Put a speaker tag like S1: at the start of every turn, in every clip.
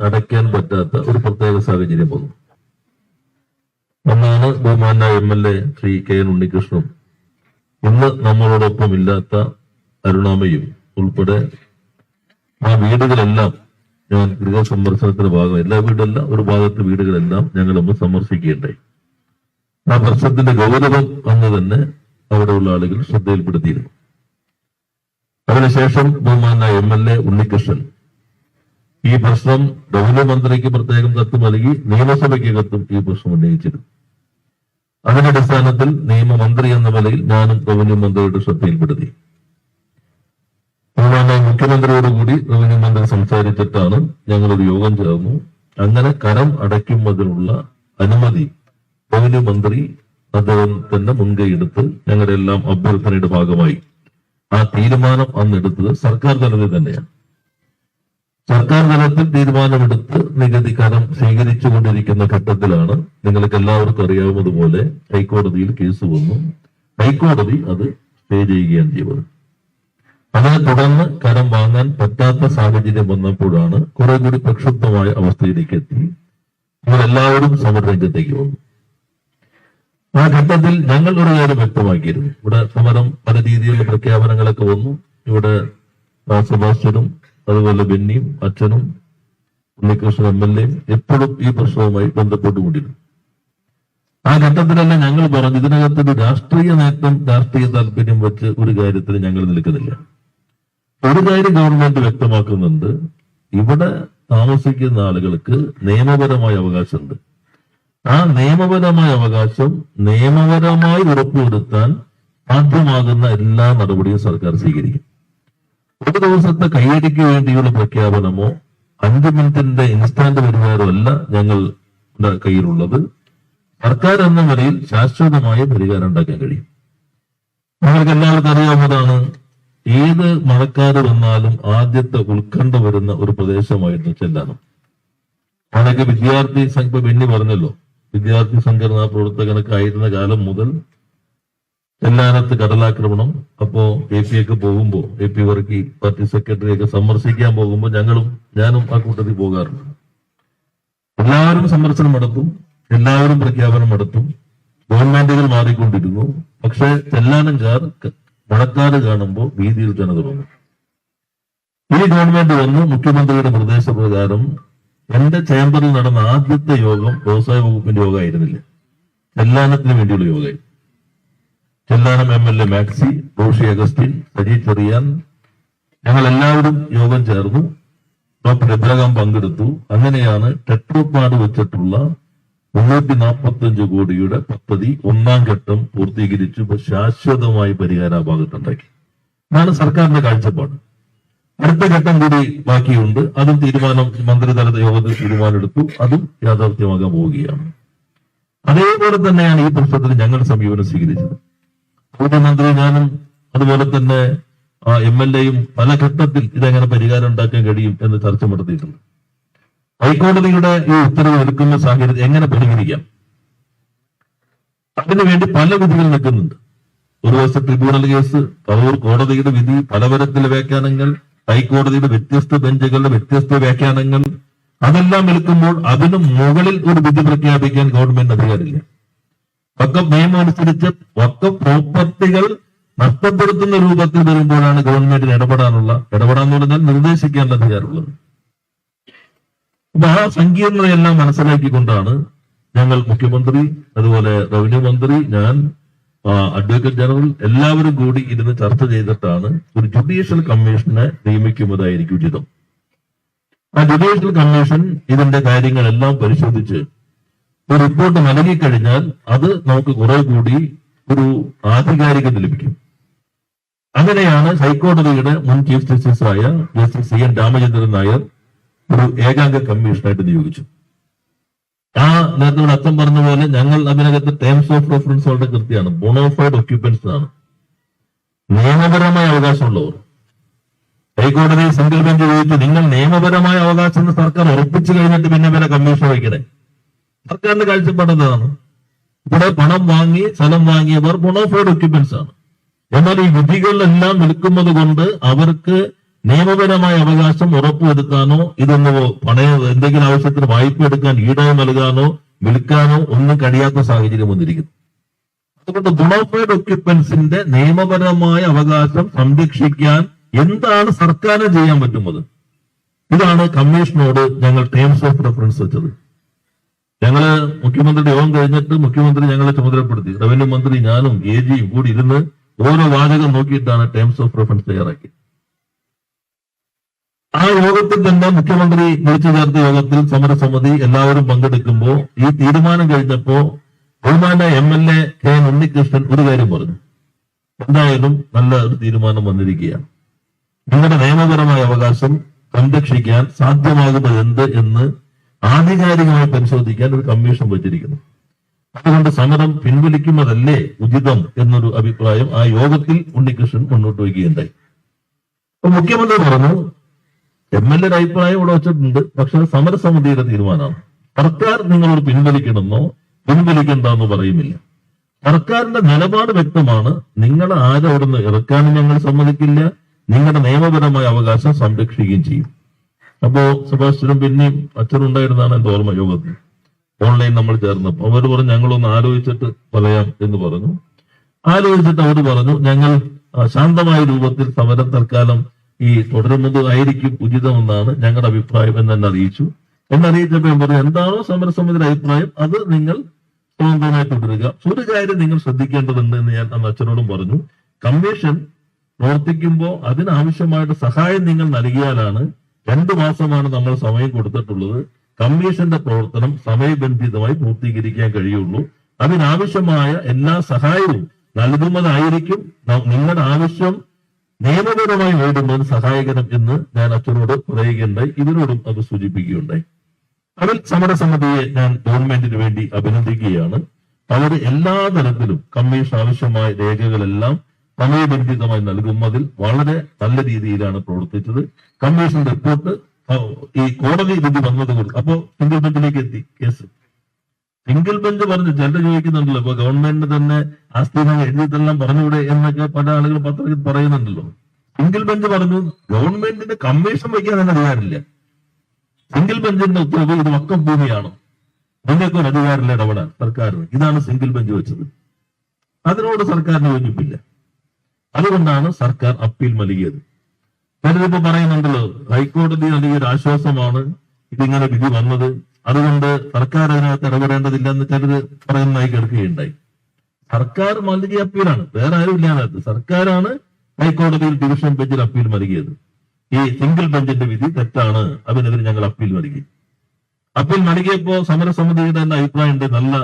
S1: അടയ്ക്കാൻ പറ്റാത്ത ഒരു പ്രത്യേക സാഹചര്യം വന്നു. അന്നാണ് ബഹുമാന M L A Shri K N ഉണ്ണികൃഷ്ണനും ഇന്ന് നമ്മളോടൊപ്പം ഇല്ലാത്ത അരുണാമയും ഉൾപ്പെടെ ആ വീടുകളെല്ലാം ഞാൻ ഗൃഹസന്ദർശനത്തിന്റെ ഭാഗം എല്ലാ വീടല്ല ഒരു ഭാഗത്തെ വീടുകളെല്ലാം ഞങ്ങൾ ഒന്ന് സന്ദർശിക്കുകയുണ്ടായി. ആ പ്രശ്നത്തിന്റെ ഗൗരവം അന്ന് തന്നെ അവിടെയുള്ള ആളുകൾ ശ്രദ്ധയിൽപ്പെടുത്തിയിരുന്നു. അതിനുശേഷം ബഹുമാന എം എൽ എ ഉണ്ണികൃഷ്ണൻ ഈ പ്രശ്നം റവന്യൂ മന്ത്രിക്ക് പ്രത്യേകം കത്ത് നൽകി നിയമസഭയ്ക്ക് കത്തും ഈ പ്രശ്നം ഉന്നയിച്ചിരുന്നു. അതിന്റെ അടിസ്ഥാനത്തിൽ നിയമമന്ത്രി എന്ന നിലയിൽ ഞാനും റവന്യൂ മന്ത്രിയുടെ ശ്രദ്ധയിൽപ്പെടുത്തി. അതുപോലെ മുഖ്യമന്ത്രിയോടുകൂടി റവന്യൂ മന്ത്രി സംസാരിച്ചിട്ടാണ് ഞങ്ങളൊരു യോഗം ചേർന്നു. അങ്ങനെ കരം അടയ്ക്കുന്നതിനുള്ള അനുമതി റവന്യൂ മന്ത്രി അദ്ദേഹം തന്നെ മുൻകൈയെടുത്ത് ഞങ്ങളുടെ എല്ലാം അഭ്യർത്ഥനയുടെ ഭാഗമായി. ആ തീരുമാനം അന്ന് എടുത്തത് സർക്കാർ തലത്തിൽ തന്നെയാണ്. സർക്കാർ തലത്തിൽ തീരുമാനമെടുത്ത് നികുതി കരം സ്വീകരിച്ചുകൊണ്ടിരിക്കുന്ന ഘട്ടത്തിലാണ് നിങ്ങൾക്ക് എല്ലാവർക്കും അറിയാവുന്നതുപോലെ ഹൈക്കോടതിയിൽ കേസ് വന്നു. ഹൈക്കോടതി അത് സ്റ്റേ ചെയ്യുകയാണ് ചെയ്തത്. അതിനെ തുടർന്ന് കരം വാങ്ങാൻ പറ്റാത്ത സാഹചര്യം വന്നപ്പോഴാണ് കുറെ കൂടി പ്രക്ഷുബ്ധമായ അവസ്ഥയിലേക്ക് എത്തി. ഇവരെല്ലാവരും സമരരംഗത്തേക്ക് വന്നു. ആ ഘട്ടത്തിൽ ഞങ്ങൾ ഒരു കാര്യം വ്യക്തമാക്കിയിരുന്നു. ഇവിടെ സമരം പല രീതിയിലുള്ള പ്രഖ്യാപനങ്ങളൊക്കെ വന്നു. ഇവിടെ സെബാസ്റ്റ്യനും അതുപോലെ ബെന്നിയും അച്ഛനും ഉണ്ണികൃഷ്ണൻ എം എൽ എയും എപ്പോഴും ഈ പ്രശ്നവുമായി ബന്ധപ്പെട്ടുകൊണ്ടിരുന്നു. ആ ഘട്ടത്തിലല്ല ഞങ്ങൾ പറഞ്ഞു ഇതിനകത്ത് ഒരു രാഷ്ട്രീയ നേട്ടം രാഷ്ട്രീയ താല്പര്യം വെച്ച് ഒരു കാര്യത്തിന് ഞങ്ങൾ നിൽക്കുന്നില്ല. ഒരു കാര്യം ഗവൺമെന്റ് വ്യക്തമാക്കുന്നുണ്ട്. ഇവിടെ താമസിക്കുന്ന ആളുകൾക്ക് നിയമപരമായ അവകാശമുണ്ട്. ആ നിയമപരമായ അവകാശം നിയമപരമായി ഉറപ്പുവരുത്താൻ സാധ്യമാകുന്ന എല്ലാ നടപടിയും സർക്കാർ സ്വീകരിക്കും. ഒരു ദിവസത്തെ കയ്യടിക്ക് വേണ്ടിയുള്ള പ്രഖ്യാപനമോ അഞ്ച് മിനിറ്റിന്റെ ഇൻസ്റ്റാന്റ് പരിഹാരമോ അല്ല ഞങ്ങളുടെ കയ്യിലുള്ളത്. സർക്കാർ എന്ന നിലയിൽ ശാശ്വതമായ പരിഹാരം ഉണ്ടാക്കാൻ കഴിയും. നിങ്ങൾക്ക് എല്ലാവർക്കും അറിയാവുന്നതാണ് ഏത് മഴക്കാറ് വന്നാലും ആദ്യത്തെ ഉത്കണ്ഠ വരുന്ന ഒരു പ്രദേശമായിരുന്നു ചെല്ലാനം. അതൊക്കെ വിദ്യാർത്ഥി സംഘം വെണ്ണി പറഞ്ഞല്ലോ വിദ്യാർത്ഥി സംഘടനാ പ്രവർത്തകനൊക്കെ ആയിരുന്ന കാലം മുതൽ ചെല്ലാനത്ത് കടലാക്രമണം. അപ്പോ എ പി ഒക്കെ പോകുമ്പോ A P Varkey party secretary ഒക്കെ സന്ദർശിക്കാൻ പോകുമ്പോ ഞങ്ങളും ഞാനും ആ കൂട്ടത്തിൽ പോകാറുണ്ട്. എല്ലാവരും സന്ദർശനം നടത്തും എല്ലാവരും പ്രഖ്യാപനം നടത്തും. ഗവൺമെന്റുകൾ മാറിക്കൊണ്ടിരുന്നു. പക്ഷെ ചെല്ലാനംകാർ മഴക്കാട് കാണുമ്പോൾ വീതിയിൽ തന്നെ തുടങ്ങും ഈ ഗവൺമെന്റ് വന്ന് മുഖ്യമന്ത്രിയുടെ നിർദ്ദേശപ്രകാരം എന്റെ ചേംബറിൽ നടന്ന ആദ്യത്തെ യോഗം വ്യവസായ വകുപ്പിന്റെ യോഗമായിരുന്നില്ല. ചെല്ലാനത്തിന് വേണ്ടിയുള്ള യോഗമായിരുന്നു. Chellanam M L A Maxi Roshy Augustine Saji Cherian? ഞങ്ങൾ എല്ലാവരും യോഗം ചേർന്നു. ഡോക്ടർ എബ്രഹാം പങ്കെടുത്തു. അങ്ങനെയാണ് ടെട്രോപ്പാട് വെച്ചിട്ടുള്ള മുന്നൂറ്റി നാൽപ്പത്തി അഞ്ച് കോടിയുടെ പദ്ധതി ഒന്നാം ഘട്ടം പൂർത്തീകരിച്ചു ശാശ്വതമായി പരിഹാര ഭാഗത്തുണ്ടാക്കി ഇതാണ് സർക്കാരിന്റെ കാഴ്ചപ്പാട്. അടുത്ത ഘട്ടം കൂടി ബാക്കിയുണ്ട്. അതും തീരുമാനം മന്ത്രിതല യോഗത്തിൽ തീരുമാനമെടുത്തു. അതും യാഥാർത്ഥ്യമാകാൻ പോവുകയാണ്. അതേപോലെ തന്നെയാണ് ഈ പ്രശ്നത്തിൽ ഞങ്ങൾ സമീപനം സ്വീകരിച്ചത്. മുഖ്യമന്ത്രി ഞാനും അതുപോലെ തന്നെ എം എൽ എയും പല ഘട്ടത്തിൽ ഇതെങ്ങനെ പരിഹാരം ഉണ്ടാക്കാൻ കഴിയും എന്ന് ചർച്ച നടത്തിയിട്ടുണ്ട്. ഹൈക്കോടതിയുടെ ഈ ഉത്തരവ് എടുക്കുന്ന സാഹചര്യത്തിൽ എങ്ങനെ പരിഹരിക്കാം? അതിനുവേണ്ടി പല വിധികൾ നിൽക്കുന്നുണ്ട്. ഒരു ദിവസം ട്രിബ്യൂണൽ കേസ് പറവൂർ കോടതിയുടെ വിധി പലതരത്തിലെ വ്യാഖ്യാനങ്ങൾ ഹൈക്കോടതിയുടെ വ്യത്യസ്ത ബെഞ്ചുകളുടെ വ്യത്യസ്ത വ്യാഖ്യാനങ്ങൾ അതെല്ലാം നിൽക്കുമ്പോൾ അതിനു മുകളിൽ ഒരു വിധി പ്രഖ്യാപിക്കാൻ ഗവൺമെന്റ് അധികാരമില്ല. വക്കഫ് നിയമം അനുസരിച്ച് വക്കഫ് പ്രോപ്പർട്ടികൾ നഷ്ടപ്പെടുത്തുന്ന രൂപത്തിൽ വരുമ്പോഴാണ് ഗവൺമെന്റിന് ഇടപെടാനുള്ള ഇടപെടാന്ന് പറഞ്ഞാൽ നിർദ്ദേശിക്കാനുള്ള അധികാരമുള്ളത്. അപ്പൊ ആ സങ്കീർണതയെല്ലാം മനസ്സിലാക്കിക്കൊണ്ടാണ് ഞങ്ങൾ മുഖ്യമന്ത്രി അതുപോലെ റവന്യൂ മന്ത്രി ഞാൻ അഡ്വക്കേറ്റ് ജനറൽ എല്ലാവരും കൂടി ഇരുന്ന് ചർച്ച ചെയ്തിട്ടാണ് ഒരു ജുഡീഷ്യൽ കമ്മീഷനെ നിയമിക്കുന്നതായിരിക്കും ഉചിതം. ആ ജുഡീഷ്യൽ കമ്മീഷൻ ഇതിന്റെ കാര്യങ്ങളെല്ലാം പരിശോധിച്ച് ഒരു റിപ്പോർട്ട് നൽകിക്കഴിഞ്ഞാൽ അത് നമുക്ക് കുറെ കൂടി ഒരു ആധികാരികത ലഭിക്കും. അങ്ങനെയാണ് ഹൈക്കോടതിയുടെ മുൻ chief ജസ്റ്റിസായ justice C N Ramachandran Nair ഒരു ഏകാംഗ കമ്മീഷനായിട്ട് നിയോഗിച്ചു. ആ നേരത്തെ അച്ഛൻ പറഞ്ഞ പോലെ ഞങ്ങൾ അതിനകത്ത് ടേംസ് ഓഫ് റെഫറൻസ് വളരെ കൃത്യമാണ് ബോണോഫൈഡ് ഒക്യുപ്പൻസ് ആണ് നിയമപരമായ അവകാശമുള്ളവർ. ഹൈക്കോടതി സിംഗിൾ ബെഞ്ച് ചോദിച്ചു നിങ്ങൾ നിയമപരമായ അവകാശം സർക്കാർ ഉറപ്പിച്ചു കഴിഞ്ഞിട്ട് പിന്നെ വരെ കമ്മീഷൻ വയ്ക്കണേ സർക്കാരിന്റെ കാഴ്ചപ്പാട് എന്താണ് ഇവിടെ പണം വാങ്ങി സ്ഥലം വാങ്ങിയവർ ബൊണോഫൈഡ് ഒക്യുപ്പൻസ് ആണ്. എന്നാൽ ഈ വിധികളിലെല്ലാം നിൽക്കുന്നത് കൊണ്ട് അവർക്ക് നിയമപരമായ അവകാശം ഉറപ്പുവരുത്താനോ ഇതൊന്ന് പണയ എന്തെങ്കിലും ആവശ്യത്തിന് വായ്പ എടുക്കാൻ ഈടായി നൽകാനോ വിൽക്കാനോ ഒന്നും കഴിയാത്ത സാഹചര്യം വന്നിരിക്കുന്നു. അതുകൊണ്ട് ബുണോഫൈഡ് ഒക്യുപ്പൻസിന്റെ നിയമപരമായ അവകാശം സംരക്ഷിക്കാൻ എന്താണ് സർക്കാരിന് ചെയ്യാൻ പറ്റുന്നത്? ഇതാണ് കമ്മീഷനോട് ഞങ്ങൾ ടേംസ് ഓഫ് റെഫറൻസ് വെച്ചത്. ഞങ്ങൾ മുഖ്യമന്ത്രിയുടെ യോഗം കഴിഞ്ഞിട്ട് മുഖ്യമന്ത്രി ഞങ്ങളെ ചുമതലപ്പെടുത്തി. റവന്യൂ മന്ത്രി ഞാനും എ ജിയും കൂടി ഇരുന്ന് ഓരോ വാചകം നോക്കിയിട്ടാണ് ടേംസ് ഓഫ് റെഫറൻസ് തയ്യാറാക്കി ആ യോഗത്തിൽ തന്നെ മുഖ്യമന്ത്രി വിളിച്ചു ചേർത്ത യോഗത്തിൽ സമരസമിതി എല്ലാവരും പങ്കെടുക്കുമ്പോൾ ഈ തീരുമാനം കഴിഞ്ഞപ്പോ ബഹുമാന M L A K N Unnikrishnan ഒരു കാര്യം പറഞ്ഞു. എന്തായാലും നല്ല ഒരു തീരുമാനം വന്നിരിക്കുകയാണ്. നിങ്ങളുടെ നിയമപരമായ അവകാശം സംരക്ഷിക്കാൻ സാധ്യമാകുന്നത് എന്ത് എന്ന് ആധികാരികമായി പരിശോധിക്കാൻ ഒരു കമ്മീഷൻ വെച്ചിരിക്കുന്നു. അതുകൊണ്ട് സമരം പിൻവലിക്കുന്നതല്ലേ ഉചിതം എന്നൊരു അഭിപ്രായം ആ യോഗത്തിൽ ഉണ്ണികൃഷ്ണൻ മുന്നോട്ട് വയ്ക്കുകയുണ്ടായി. അപ്പൊ മുഖ്യമന്ത്രി പറഞ്ഞു എം എൽ എയുടെ അഭിപ്രായം ഇവിടെ വെച്ചിട്ടുണ്ട് പക്ഷെ സമരസമിതിയുടെ തീരുമാനമാണ്. സർക്കാർ നിങ്ങളോട് പിൻവലിക്കണമെന്നോ പിൻവലിക്കണ്ടെന്നോ പറയുന്നില്ല. സർക്കാരിന്റെ നിലപാട് വ്യക്തമാണ് നിങ്ങളെ ആരോടൊന്ന് ഇറക്കാനും ഞങ്ങൾ സമ്മതിക്കില്ല നിങ്ങളുടെ നിയമപരമായ അവകാശം സംരക്ഷിക്കുകയും ചെയ്യും. അപ്പോ സുഭാഷിനും പിന്നെയും അച്ഛനുണ്ടായിരുന്നാണ് എന്റെ ഓർമ്മ യോഗത്തിൽ. ഓൺലൈൻ നമ്മൾ ചേർന്നപ്പോ അവർ പറഞ്ഞു ഞങ്ങളൊന്ന് ആലോചിച്ചിട്ട് പറയാം എന്ന് പറഞ്ഞു. ആലോചിച്ചിട്ട് അവർ പറഞ്ഞു ഞങ്ങൾ ശാന്തമായ രൂപത്തിൽ സമരം തൽക്കാലം ഈ തുടരുന്നത് ആയിരിക്കും ഉചിതമെന്നാണ് ഞങ്ങളുടെ അഭിപ്രായം എന്ന് എന്നെ അറിയിച്ചു. എന്നെ അറിയിച്ചപ്പോൾ പറഞ്ഞു എന്താണോ സമരസമിതിയുടെ അഭിപ്രായം അത് നിങ്ങൾ സ്വതന്ത്രമായി തുടരുക. ഒരു കാര്യം നിങ്ങൾ ശ്രദ്ധിക്കേണ്ടതുണ്ട് എന്ന് ഞാൻ അന്ന് അച്ഛനോടും പറഞ്ഞു. കമ്മീഷൻ പ്രവർത്തിക്കുമ്പോൾ അതിനാവശ്യമായിട്ട് സഹായം നിങ്ങൾ നൽകിയാലാണ് രണ്ടു മാസമാണ് നമ്മൾ സമയം കൊടുത്തിട്ടുള്ളത്. കമ്മീഷന്റെ പ്രവർത്തനം സമയബന്ധിതമായി പൂർത്തീകരിക്കാൻ കഴിയുള്ളൂ. അതിനാവശ്യമായ എല്ലാ സഹായവും നൽകുന്നതായിരിക്കും. നിങ്ങളുടെ ആവശ്യം നിയമപരമായി നേടുന്നതിന് സഹായകരം എന്ന് ഞാൻ അച്ഛനോട് പറയുകയുണ്ടായി. ഇതിനോടും അത് സൂചിപ്പിക്കുകയുണ്ടായി. അതിൽ സമരസമിതിയെ ഞാൻ ഗവൺമെന്റിന് വേണ്ടി അഭിനന്ദിക്കുകയാണ്. അവർ എല്ലാ തരത്തിലും കമ്മീഷൻ ആവശ്യമായ രേഖകളെല്ലാം സമയബന്ധിതമായി നൽകുന്നതിൽ വളരെ നല്ല രീതിയിലാണ് പ്രവർത്തിച്ചത്. കമ്മീഷൻ റിപ്പോർട്ട് ഈ കോടതി വിധി വന്നത് കൊണ്ട്. അപ്പോ സിംഗിൾ ബെഞ്ചിലേക്ക് എത്തി. കേസ് സിംഗിൾ ബെഞ്ച് പറഞ്ഞു ചിലർ ചോദിക്കുന്നുണ്ടല്ലോ. ഇപ്പൊ ഗവൺമെന്റ് തന്നെ ആസ്തി എഴുതിയിട്ടെല്ലാം പറഞ്ഞൂടെ എന്നൊക്കെ പല ആളുകൾ പത്രത്തിൽ പറയുന്നുണ്ടല്ലോ. സിംഗിൾ ബെഞ്ച് പറഞ്ഞു ഗവൺമെന്റിന് കമ്മീഷൻ വയ്ക്കാൻ തന്നെ അധികാരമില്ല. സിംഗിൾ ബെഞ്ചിന്റെ ഉത്തരവ് ഇത് വക്കം ഭൂമിയാണ്. നിങ്ങൾക്ക് ഒരു അധികാരമില്ല ഇടപെടാൻ സർക്കാരിന്. ഇതാണ് സിംഗിൾ ബെഞ്ച് വെച്ചത്. അതിനോട് സർക്കാരിന് യോജിപ്പില്ല. അതുകൊണ്ടാണ് സർക്കാർ അപ്പീൽ നൽകിയത്. പലരിപ്പോ പറയുന്നുണ്ടല്ലോ ഹൈക്കോടതി നൽകിയ ഒരു ആശ്വാസമാണ് ഇതിങ്ങനെ വിധി വന്നത്. അതുകൊണ്ട് സർക്കാർ അതിനകത്ത് ഇടപെടേണ്ടതില്ല എന്ന് ചിലര് പറയുന്നതായി കേൾക്കുകയുണ്ടായി. സർക്കാർ നൽകിയ അപ്പീലാണ് വേറെ ആരും ഇല്ല അതിനകത്ത്. സർക്കാരാണ് ഹൈക്കോടതിയിൽ ഡിവിഷൻ ബെഞ്ചിൽ അപ്പീൽ നൽകിയത്. ഈ സിംഗിൾ ബെഞ്ചിന്റെ വിധി തെറ്റാണ് അതിനെതിരെ ഞങ്ങൾ അപ്പീൽ നൽകി. അപ്പീൽ നൽകിയപ്പോ സമരസമിതിയുടെ തന്നെ അഭിപ്രായം ഉണ്ട് നല്ല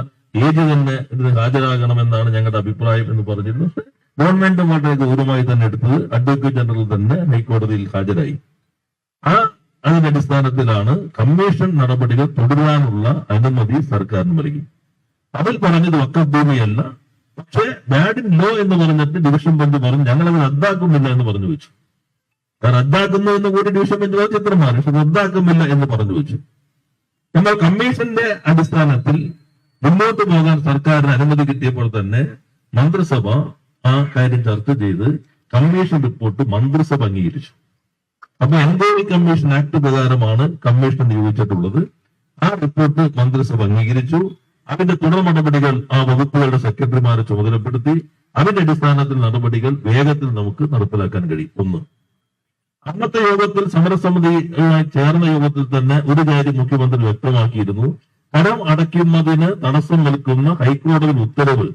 S1: ഏജ് തന്നെ ഇതിന് ഹാജരാകണമെന്നാണ് ഞങ്ങളുടെ അഭിപ്രായം എന്ന് പറഞ്ഞിരുന്നു. പക്ഷേ ഗവൺമെന്റ് വളരെ ഗൗരവമായി തന്നെ എടുത്തത് അഡ്വക്കേറ്റ് ജനറൽ തന്നെ ഹൈക്കോടതിയിൽ ഹാജരായി. ആ അതിന്റെ അടിസ്ഥാനത്തിലാണ് കമ്മീഷൻ നടപടികൾ തുടരാനുള്ള അനുമതി സർക്കാരിന് നൽകി. അതിൽ പറഞ്ഞത് വക്കഭൂമിയല്ല പക്ഷേ ബാഡ് ഇൻ ലോ എന്ന് പറഞ്ഞിട്ട് ഡിവിഷൻ ബെഞ്ച് പറഞ്ഞു ഞങ്ങൾ അത് റദ്ദാക്കുന്നില്ല എന്ന് പറഞ്ഞു വെച്ചു. റദ്ദാക്കുന്നു എന്ന് കൂടി ഡിവിഷൻ ബെഞ്ച് പറഞ്ഞു ചിത്രം മാറി പക്ഷെ റദ്ദാക്കുന്നില്ല എന്ന് പറഞ്ഞു വെച്ചു. എന്നാൽ കമ്മീഷന്റെ അടിസ്ഥാനത്തിൽ മുന്നോട്ട് പോകാൻ സർക്കാരിന് അനുമതി കിട്ടിയപ്പോൾ തന്നെ മന്ത്രിസഭ ആ കാര്യം ചർച്ച ചെയ്ത് കമ്മീഷൻ റിപ്പോർട്ട് മന്ത്രിസഭ അംഗീകരിച്ചു. അപ്പൊ എൻക്വയറി കമ്മീഷൻ ആക്ട് പ്രകാരമാണ് കമ്മീഷൻ നിയോഗിച്ചിട്ടുള്ളത്. ആ റിപ്പോർട്ട് മന്ത്രിസഭ അംഗീകരിച്ചു. അതിന്റെ തുടർ നടപടികൾ ആ വകുപ്പുകളുടെ സെക്രട്ടറിമാരെ ചുമതലപ്പെടുത്തി. അതിന്റെ അടിസ്ഥാനത്തിൽ നടപടികൾ വേഗത്തിൽ നമുക്ക് നടപ്പിലാക്കാൻ കഴിയും. ഒന്ന്. അന്നത്തെ യോഗത്തിൽ സമരസമിതിയുമായി ചേർന്ന യോഗത്തിൽ തന്നെ ഒരു കാര്യം മുഖ്യമന്ത്രി വ്യക്തമാക്കിയിരുന്നു. കടം അടയ്ക്കുന്നതിന് തടസ്സം നിൽക്കുന്ന ഹൈക്കോടതി ഉത്തരവ്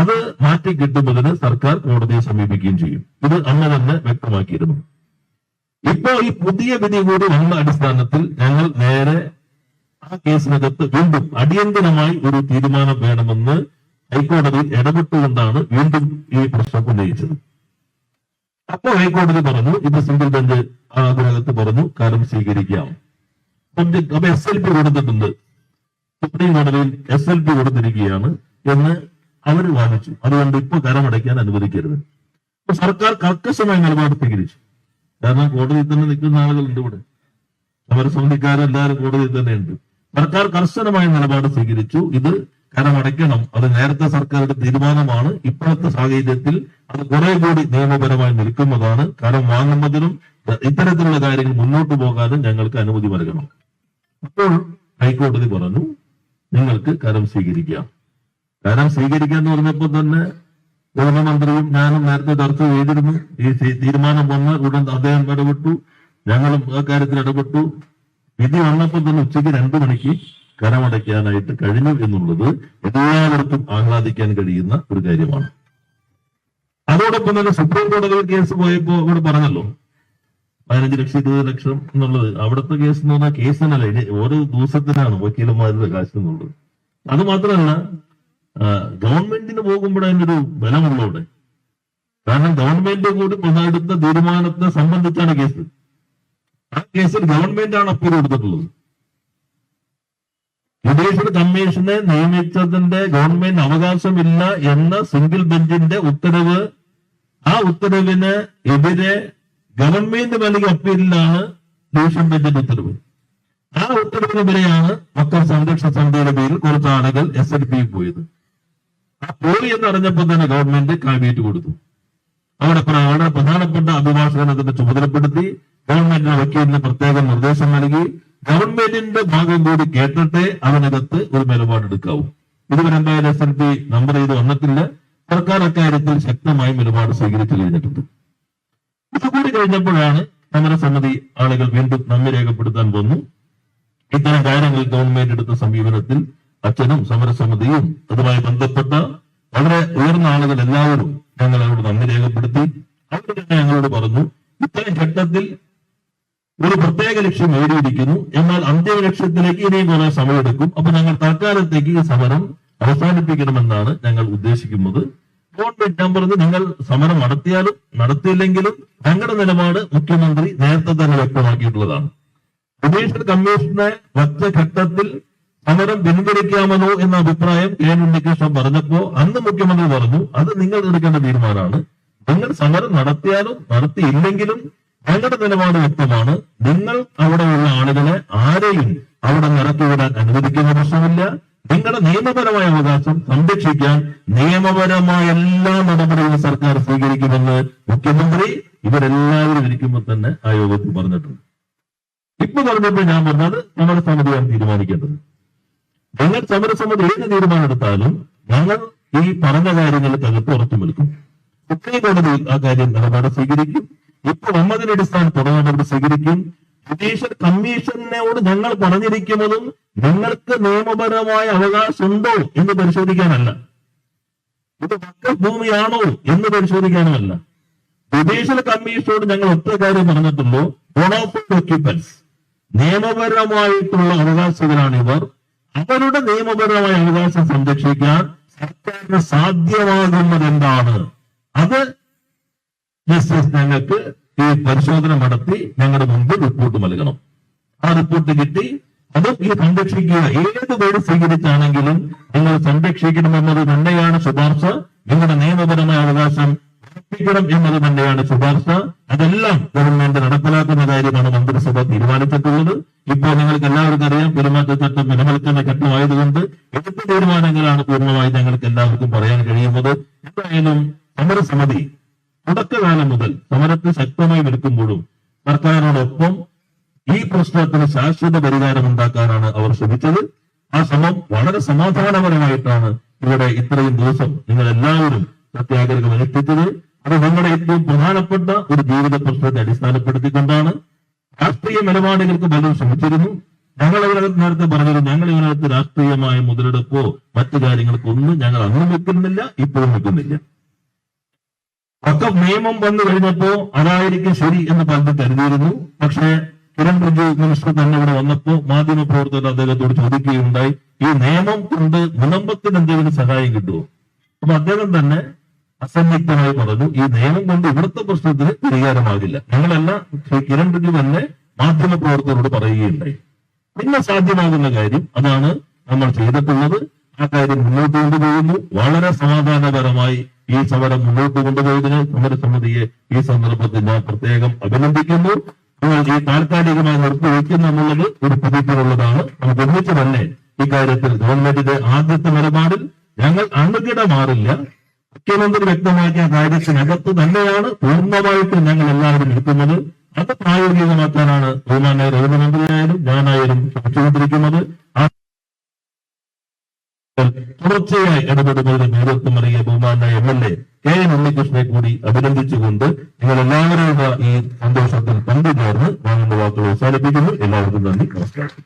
S1: അത് മാറ്റി കിട്ടുന്നതിന് സർക്കാർ കോടതിയെ സമീപിക്കുകയും ചെയ്യും. ഇത് അന്ന് തന്നെ വ്യക്തമാക്കിയിരുന്നു. ഇപ്പോ ഈ പുതിയ വിധി കൂടി വന്ന അടിസ്ഥാനത്തിൽ ഞങ്ങൾ നേരെ ആ കേസിനകത്ത് വീണ്ടും അടിയന്തരമായി ഒരു തീരുമാനം വേണമെന്ന് ഹൈക്കോടതിയിൽ ഇടപെട്ടുകൊണ്ടാണ് വീണ്ടും ഈ പ്രശ്നം ഉന്നയിച്ചത്. അപ്പോൾ ഹൈക്കോടതി പറഞ്ഞു ഇത് സിംഗിൾ ബെഞ്ച് ആഗ്രഹത്ത് പറഞ്ഞു കാലം സ്വീകരിക്കാം. അപ്പൊ എസ് എൽ പി കൊടുത്തിട്ടുണ്ട്. സുപ്രീം കോടതിയിൽ എസ് എൽ പി കൊടുത്തിരിക്കുകയാണ് എന്ന് അവർ വാദിച്ചു. അതുകൊണ്ട് ഇപ്പൊ കരമടയ്ക്കാൻ അനുവദിക്കരുത്. അപ്പൊ സർക്കാർ കർക്കശമായ നിലപാട് സ്വീകരിച്ചു. കാരണം കോടതിയിൽ തന്നെ നിൽക്കുന്ന ആളുകളുണ്ട് ഇവിടെ. സമരസമിതിക്കാരെല്ലാവരും കോടതിയിൽ തന്നെ ഉണ്ട് സർക്കാർ കർശനമായ നിലപാട് സ്വീകരിച്ചു. ഇത് കരമടയ്ക്കണം. അത് നേരത്തെ സർക്കാരുടെ തീരുമാനമാണ്. ഇപ്പോഴത്തെ സാഹചര്യത്തിൽ അത് കുറെ കൂടി നിയമപരമായി നിൽക്കുന്നതാണ്. കരം വാങ്ങുന്നതിനും ഇത്തരത്തിലുള്ള കാര്യങ്ങൾ മുന്നോട്ട് പോകാനും ഞങ്ങൾക്ക് അനുമതി നൽകണം. അപ്പോൾ ഹൈക്കോടതി പറഞ്ഞു നിങ്ങൾക്ക് കരം സ്വീകരിക്കാം. കരം സ്വീകരിക്കാൻ പറഞ്ഞപ്പോൾ തന്നെ ഗൃഹമന്ത്രിയും ഞാനും നേരത്തെ ചർച്ച ചെയ്തിരുന്നു. ഈ തീരുമാനം വന്ന് ഉടൻ അദ്ദേഹം ഇടപെട്ടു. ഞങ്ങളും ആ കാര്യത്തിൽ ഇടപെട്ടു. വിധി വന്നപ്പോൾ തന്നെ ഉച്ചയ്ക്ക് രണ്ടു മണിക്ക് കരമടയ്ക്കാനായിട്ട് കഴിഞ്ഞു എന്നുള്ളത് എല്ലാവർക്കും ആഹ്ലാദിക്കാൻ കഴിയുന്ന ഒരു കാര്യമാണ്. അതോടൊപ്പം തന്നെ സുപ്രീം കോടതി കേസ് പോയപ്പോ അവിടെ പറഞ്ഞല്ലോ പതിനഞ്ച് ലക്ഷം ഇരുപത് ലക്ഷം എന്നുള്ളത്. അവിടുത്തെ കേസ് എന്ന് പറഞ്ഞാൽ കേസിനല്ല ഓരോ ദിവസത്തിനാണ് വക്കീലന്മാരുടെ കാശ് എന്നുള്ളത്. അത് മാത്രമല്ല ഗവൺമെന്റിന് പോകുമ്പോൾ അതിനൊരു ബലമുള്ളവിടെ കാരണം ഗവൺമെന്റ് കൂടി എടുത്ത തീരുമാനത്തെ സംബന്ധിച്ചാണ് കേസ്. ആ കേസിൽ ഗവൺമെന്റ് ആണ് അപ്പീൽ കൊടുത്തിട്ടുള്ളത്. ജുഡീഷ്യൽ കമ്മീഷനെ നിയമിച്ചതിന്റെ ഗവൺമെന്റ് അവകാശമില്ല എന്ന സിംഗിൾ ബെഞ്ചിന്റെ ഉത്തരവ് ആ ഉത്തരവിന് എതിരെ ഗവൺമെന്റ് നൽകിയ അപ്പീലിലാണ് ഡിവിഷൻ ബെഞ്ചിന്റെ ഉത്തരവ്. ആ ഉത്തരവിനെതിരെയാണ് മക്കൾ സംരക്ഷണ സമിതിയുടെ പേരിൽ കുറച്ച് ആളുകൾ എസ് എൽ പി പോയത്. ആ എന്ന് അറിഞ്ഞപ്പോൾ തന്നെ ഗവൺമെന്റ് കാബിനറ്റ് കൊടുത്തു. അവിടെ വളരെ പ്രധാനപ്പെട്ട അഭിഭാഷകനെ അതിന്റെ ചുമതലപ്പെടുത്തി ഗവൺമെന്റിന് വക്കീലിന് പ്രത്യേക നിർദ്ദേശം നൽകി. ഗവൺമെന്റിന്റെ ഭാഗം കൂടി കേട്ടിട്ടേ അതിനകത്ത് ഒരു നിലപാടെടുക്കാവൂ. ഇതുവരെ എന്തായാലും എസ് എൻ പി നമ്പർ ചെയ്ത് വന്നിട്ടില്ല. സർക്കാർ അക്കാര്യത്തിൽ ശക്തമായി നിലപാട് സ്വീകരിച്ചു കഴിഞ്ഞിട്ടുണ്ട്. ഇതുകൂടി കഴിഞ്ഞപ്പോഴാണ് സമരസമിതി ആളുകൾ വീണ്ടും നന്ദി രേഖപ്പെടുത്താൻ വന്നു. ഇത്തരം കാര്യങ്ങൾ ഗവൺമെന്റ് എടുത്ത സമീപനത്തിൽ അച്ഛനും സമരസമിതിയും അതുമായി ബന്ധപ്പെട്ട വളരെ ഉയർന്ന ആളുകൾ എല്ലാവരും ഞങ്ങൾ അവരോട് നന്ദി രേഖപ്പെടുത്തി. അവർ തന്നെ ഞങ്ങളോട് പറഞ്ഞു ഇത്തരം ഘട്ടത്തിൽ ഒരു പ്രത്യേക ലക്ഷ്യം നേടിയിരിക്കുന്നു. എന്നാൽ അന്തിമ ലക്ഷ്യത്തിലേക്ക് ഇനിയും കുറെ സമയമെടുക്കും അപ്പൊ ഞങ്ങൾ തൽക്കാലത്തേക്ക് ഈ സമരം അവസാനിപ്പിക്കണമെന്നാണ് ഞങ്ങൾ ഉദ്ദേശിക്കുന്നത്. ഗവൺമെന്റ് ഞാൻ പറഞ്ഞു നിങ്ങൾ സമരം നടത്തിയാലും നടത്തിയില്ലെങ്കിലും ഞങ്ങളുടെ നിലപാട് മുഖ്യമന്ത്രി നേരത്തെ തന്നെ വ്യക്തമാക്കിയിട്ടുള്ളതാണ്. ജുഡീഷ്യൽ കമ്മീഷനെ വച്ച ഘട്ടത്തിൽ സമരം പിൻവലിക്കാമെന്നോ എന്ന അഭിപ്രായം കെ എൻ ഉണ്ണികൃഷ്ണൻ പറഞ്ഞപ്പോ അന്ന് മുഖ്യമന്ത്രി പറഞ്ഞു അത് നിങ്ങൾ എടുക്കേണ്ട തീരുമാനമാണ്. നിങ്ങൾ സമരം നടത്തിയാലും നടത്തിയില്ലെങ്കിലും ഞങ്ങളുടെ നിലപാട് വ്യക്തമാണ്. നിങ്ങൾ അവിടെയുള്ള ആളുകളെ ആരെയും അവിടെ നിറക്കിവിടാൻ അനുവദിക്കുന്ന പ്രശ്നമില്ല. നിങ്ങളുടെ നിയമപരമായ അവകാശം സംരക്ഷിക്കാൻ നിയമപരമായ എല്ലാ നടപടികളും സർക്കാർ സ്വീകരിക്കുമെന്ന് മുഖ്യമന്ത്രി ഇവരെല്ലാവരും ഇരിക്കുമ്പോൾ തന്നെ ആ യോഗത്തിൽ പറഞ്ഞിട്ടുണ്ട്. ഇപ്പൊ പറഞ്ഞപ്പോൾ ഞാൻ പറഞ്ഞത് സമരസമിതിയാണ് തീരുമാനിക്കേണ്ടത്. ഞങ്ങൾ സമരസമിതി ഏത് തീരുമാനം എടുത്താലും ഞങ്ങൾ ഈ പറഞ്ഞ കാര്യങ്ങൾക്കകത്ത് ഉറച്ചു നിൽക്കും സുപ്രീം കോടതി ആ കാര്യം നിലപാട് സ്വീകരിക്കും. ഇപ്പൊ വന്നതിന്റെ അടിസ്ഥാനത്തിൽ നടപടി സ്വീകരിക്കും. ജുഡീഷ്യൽ കമ്മീഷനോട് ഞങ്ങൾ പറഞ്ഞിരിക്കുന്നതും നിങ്ങൾക്ക് നിയമപരമായ അവകാശമുണ്ടോ എന്ന് പരിശോധിക്കാനല്ല. ഇത് വക്കഫ് ഭൂമിയാണോ എന്ന് പരിശോധിക്കാനുമല്ല. ജുഡീഷ്യൽ കമ്മീഷനോട് ഞങ്ങൾ ഒറ്റ കാര്യം പറഞ്ഞിട്ടുള്ളൂ ഓണോഫിക് ഓക്യുപ്പൻസ് നിയമപരമായിട്ടുള്ള അവകാശികളാണ് ഇവർ. അവരുടെ നിയമപരമായ അവകാശം സംരക്ഷിക്കാൻ സർക്കാരിന് സാധ്യമാകുന്നത് എന്താണ് അത് ജസ്റ്റിസ് ഞങ്ങൾക്ക് ഈ പരിശോധന നടത്തി ഞങ്ങളുടെ മുൻപിൽ റിപ്പോർട്ട് നൽകണം. ആ റിപ്പോർട്ട് കിട്ടി. അതും ഈ സംരക്ഷിക്കുക. ഏത് വഴി സ്വീകരിച്ചാണെങ്കിലും നിങ്ങൾ സംരക്ഷിക്കണമെന്നത് തന്നെയാണ് ശുപാർശ. നിങ്ങളുടെ നിയമപരമായ അവകാശം ഉറപ്പിക്കണം എന്നത് തന്നെയാണ് ശുപാർശ. അതെല്ലാം ഗവൺമെന്റ് നടപ്പിലാക്കുന്ന കാര്യമാണ് മന്ത്രിസഭ തീരുമാനിച്ചിട്ടുള്ളത്. ഇപ്പോൾ നിങ്ങൾക്ക് എല്ലാവർക്കും അറിയാം പെരുമാറ്റച്ചട്ടം നിലനിൽക്കുന്ന ഘട്ടമായതുകൊണ്ട് എടുത്ത തീരുമാനങ്ങളാണ് പൂർണമായി ഞങ്ങൾക്ക് എല്ലാവർക്കും പറയാൻ കഴിയുന്നത്? എന്തായാലും സമരസമിതി തുടക്കകാലം മുതൽ സമരത്തെ ശക്തമായി നിൽക്കുമ്പോഴും സർക്കാരിനോടൊപ്പം ഈ പ്രശ്നത്തിന് ശാശ്വത പരിഹാരം ഉണ്ടാക്കാനാണ് അവർ ശ്രമിച്ചത്. ആ ശ്രമം വളരെ സമാധാനപരമായിട്ടാണ് ഇവിടെ ഇത്രയും ദിവസം നിങ്ങൾ എല്ലാവരും സത്യാഗ്രഹം അനുഷ്ഠിച്ചത്. അത് നമ്മുടെ ഏറ്റവും പ്രധാനപ്പെട്ട ഒരു ജീവിത പ്രശ്നത്തെ അടിസ്ഥാനപ്പെടുത്തിക്കൊണ്ടാണ് രാഷ്ട്രീയ നിലപാടുകൾക്ക് പലരും ശ്രമിച്ചിരുന്നു. ഞങ്ങൾ ഇതിനകത്ത് നേരത്തെ പറഞ്ഞിരുന്നു ഞങ്ങൾ ഇതിനകത്ത് രാഷ്ട്രീയമായ മുതലെടുപ്പോ മറ്റു കാര്യങ്ങൾക്കൊന്നും ഞങ്ങൾ അന്നും വെക്കുന്നില്ല ഇപ്പോഴും വെക്കുന്നില്ല ഒക്കെ നിയമം വന്നു കഴിഞ്ഞപ്പോ അതായിരിക്കും ശരി എന്ന് പലരും കരുതിയിരുന്നു. പക്ഷേ കിരൺ റിജു മിനിസ്റ്റർ തന്നെ ഇവിടെ വന്നപ്പോ മാധ്യമ പ്രവർത്തകർ അദ്ദേഹത്തോട് ചോദിക്കുകയുണ്ടായി ഈ നിയമം കൊണ്ട് മുനമ്പത്തിന് എന്തെങ്കിലും സഹായം കിട്ടുമോ അപ്പൊ അദ്ദേഹം തന്നെ അസന്നിഗ്ധമായി പറഞ്ഞു ഈ നിയമം കൊണ്ട് ഇവിടുത്തെ പ്രശ്നത്തിന് പരിഹാരമാകില്ല. ഞങ്ങളെല്ലാം ശ്രീ കിരൺ റിജു തന്നെ മാധ്യമ പ്രവർത്തകരോട് പറയുകയുണ്ടായി. പിന്നെ സാധ്യമാകുന്ന കാര്യം അതാണ് നമ്മൾ ചെയ്തിട്ടുള്ളത്. ആ കാര്യം മുന്നോട്ട് കൊണ്ടുപോകുന്നു. വളരെ സമാധാനപരമായി ഈ സമരം മുന്നോട്ട് കൊണ്ടുപോയതിന് സമരസമിതിയെ ഈ സന്ദർഭത്തിൽ ഞാൻ പ്രത്യേകം അഭിനന്ദിക്കുന്നു. നിങ്ങൾ ഈ താൽക്കാലികമായി നിർത്തിവെക്കുന്നു എന്നുള്ളത് ഒരു പതിപ്പിലുള്ളതാണ് നമുക്ക് ഒന്നിച്ച് തന്നെ ഇക്കാര്യത്തിൽ ഗവൺമെന്റിന്റെ ആദ്യത്തെ നിലപാടിൽ ഞങ്ങൾ അണുകിട മാറില്ല മുഖ്യമന്ത്രി വ്യക്തമാക്കിയ കാര്യത്തിനകത്ത് തന്നെയാണ് പൂർണമായിട്ടും ഞങ്ങൾ എല്ലാവരും നിൽക്കുന്നത് അത് പ്രായോഗികമാക്കാനാണ് ബഹുമാനായ റവന്യൂ മന്ത്രിയായാലും ഞാനായാലും ശ്രമിച്ചുകൊണ്ടിരിക്കുന്നത് തുടർച്ചയായി ഇടപെടുന്നതിന് നേതൃത്വം അറിയ ബഹുമാനായ M L A K N ഉണ്ണികൃഷ്ണനെ കൂടി അഭിനന്ദിച്ചുകൊണ്ട് നിങ്ങൾ എല്ലാവരും ഈ സന്തോഷത്തിൽ പങ്കുചേർന്ന് എന്റെ വാക്കുകൾ അവസാനിപ്പിക്കുന്നു. എല്ലാവർക്കും നന്ദി. നമസ്കാരം.